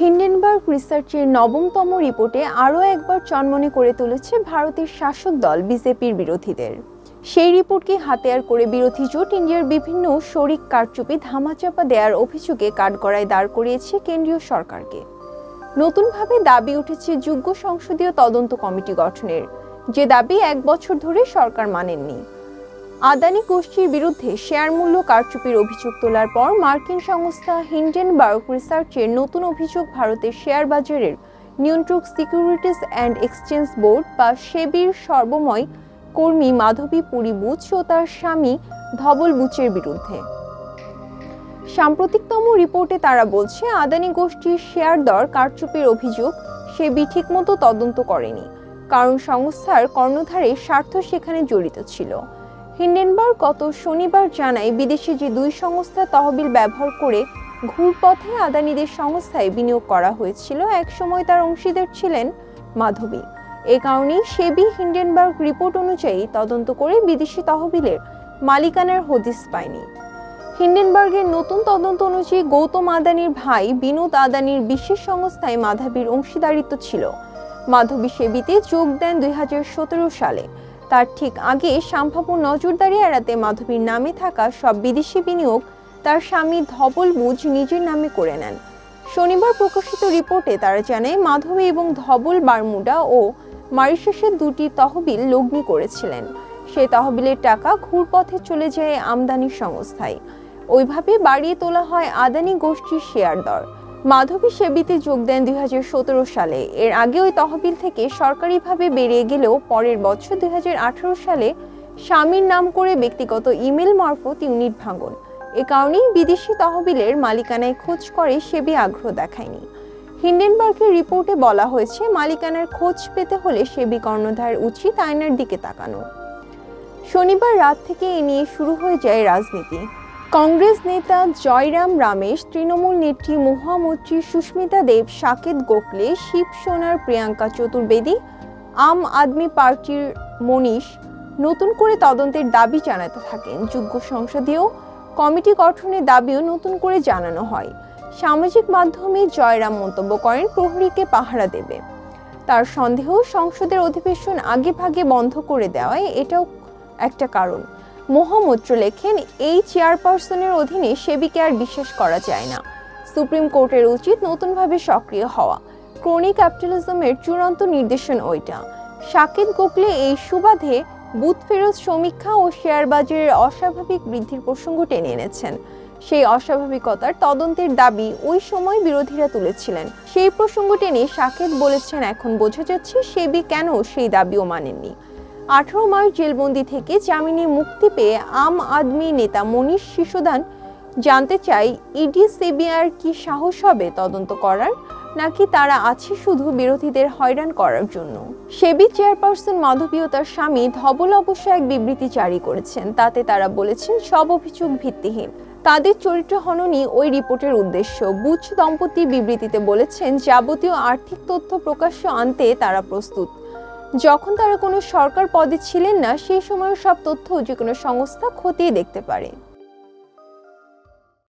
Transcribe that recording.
Hindenburg রিসার্চের নবমতম রিপোর্টে আরও একবার চনমনে করে তুলেছে ভারতের শাসক দল বিজেপির বিরোধীদের। সেই রিপোর্টকে হাতিয়ার করে বিরোধী জোট ইন্ডিয়ার বিভিন্ন শরিক কারচুপি ধামাচাপা দেওয়ার অভিযোগে কাঠগড়ায় দাঁড় করিয়েছে কেন্দ্রীয় সরকারকে। নতুনভাবে দাবি উঠেছে যোগ্য সংসদীয় তদন্ত কমিটি গঠনের। যে দাবি এক বছর ধরে সরকার মানেননি। আদানি গোষ্ঠীর বিরুদ্ধে শেয়ার মূল্য কারচুপির অভিযোগ তোলার পর মার্কিন সংস্থা হিন্ডেন হিন্ডেনবার্গ রিসার্চের নতুন অভিযোগ ভারতের শেয়ার বাজারের নিয়ন্ত্রক সিকিউরিটিজ অ্যান্ড এক্সচেঞ্জ বোর্ড বা সেবির সর্বময় কর্মী মাধবী পুরী বুচ ও তার স্বামী ধবল বুচের বিরুদ্ধে। সাম্প্রতিকতম রিপোর্টে তারা বলছে, আদানি গোষ্ঠীর শেয়ার দর কারচুপির অভিযোগ সেবি ঠিকমতো তদন্ত করেনি, কারণ সংস্থার কর্ণধারে স্বার্থ সেখানে জড়িত ছিল। হিন্ডেনবার্গ গত শনিবার জানায় বিদেশি যে দুই সংস্থা তহবিল ব্যবহার করে ঘুরপথে আদানিদের সংস্থায় বিনিয়োগ করা হয়েছিল, একসময় তার অংশীদার ছিলেন মাধবী। এ কারণেই সেবি হিন্ডেনবার্গ রিপোর্ট অনুযায়ী তদন্ত করে বিদেশি তহবিলের মালিকানার হদিস পায়নি। হিন্ডেনবার্গের নতুন তদন্ত অনুযায়ী গৌতম আদানির ভাই বিনোদ আদানির বিশেষ সংস্থায় মাধবীর অংশীদারিত্ব ছিল। মাধবী সেবিতে যোগ দেন দুই হাজার সতেরো সালে। তার ঠিক আগে সম্ভাব্য নজরদারি এড়াতে মাধবীর নামে থাকা সব বিদেশি বিনিয়োগ তার স্বামী ধবল বুঝ নিজের নামে করে নেন। শনিবার প্রকাশিত রিপোর্টে তারা জানায়, মাধবী এবং ধবল বারমুডা ও মারিশাসের দুটি তহবিল লগ্নি করেছিলেন। সেই তহবিলের টাকা ঘুরপথে চলে যায় আমদানি সংস্থায়। ওইভাবে বাড়িয়ে তোলা হয় আদানি গোষ্ঠীর শেয়ার দর। মাধবী সেবিতে যোগ দেন দু হাজার সতেরো সালে। এর আগে ওই তহবিল থেকে সরকারিভাবে বেরিয়ে গেলেও পরের বছর দু হাজার আঠারো সালে স্বামীর নাম করে ব্যক্তিগত ইমেল মারফত ইউনিট ভাঙন। এ কারণেই বিদেশি তহবিলের মালিকানায় খোঁজ করে সেবি আগ্রহ দেখায়নি। হিন্ডেনবার্গের রিপোর্টে বলা হয়েছে, মালিকানার খোঁজ পেতে হলে সেবি কর্ণধার উচিত আয়নার দিকে তাকানো শনিবার রাত থেকে এ নিয়ে শুরু হয়ে যায় রাজনীতি। কংগ্রেস নেতা জয়রাম রামেশ, তৃণমূল নেত্রী মহামন্ত্রী সুস্মিতা দেব সাকেত গোখলে, শিবসোনার প্রিয়াঙ্কা চতুর্বেদী, আম আদমি পার্টির মনীষ নতুন করে তদন্তের দাবি জানাতে থাকেন। যোগ্য সংসদীয় কমিটি গঠনের দাবিও নতুন করে জানানো হয়। সামাজিক মাধ্যমে জয়রাম মন্তব্য করেন, প্রহরীকে পাহারা দেবে। তার সন্দেহ সংসদের অধিবেশন আগে ভাগে বন্ধ করে দেওয়ায় এটাও একটা কারণ। মহামৈত্র লেখেন, এই চেয়ারপারসনের অধীনে সেবিকে আর বিশ্বাস করা যায় না। সুপ্রিম কোর্টের উচিত নতুনভাবে সক্রিয় হওয়া। ক্রনি ক্যাপিটালিজমের চূড়ান্ত নির্দেশন ওইটা। সাকেত গোখলে এই সুবাদে বুথ ফেরত সমীক্ষা ও শেয়ার বাজারের অস্বাভাবিক বৃদ্ধির প্রসঙ্গ টেনে এনেছেন। সেই অস্বাভাবিকতার তদন্তের দাবি ওই সময় বিরোধীরা তুলেছিলেন। সেই প্রসঙ্গ টেনে সাকেত বলেছেন, এখন বোঝা যাচ্ছে সেবি কেন সেই দাবিও মানেননি। আঠারো মাস জেলবন্দি থেকে জামিনে মুক্তি পেয়ে আম আদমি নেতা মনীষ শিশুদান জানতে চাই ইডি সিবিআর কি সাহস হবে তদন্ত করার? নাকি তারা আছে শুধু বিরোধীদের হয়রান করার জন্য? সেবি চেয়ারপারসন মাধবী ও তার স্বামী ধবল অবশ্য এক বিবৃতি জারি করেছেন। তাতে তারা বলেছেন, সব অভিযোগ ভিত্তিহীন। তাদের চরিত্র হননই ওই রিপোর্টের উদ্দেশ্য। বুচ দম্পতি বিবৃতিতে বলেছেন, যাবতীয় আর্থিক তথ্য প্রকাশ্য আনতে তারা প্রস্তুত। যখন তারা কোনো সরকার পদে ছিলেন না, সেই সময়ের সব তথ্য যে কোনো সংস্থা খতিয়ে দেখতে পারে।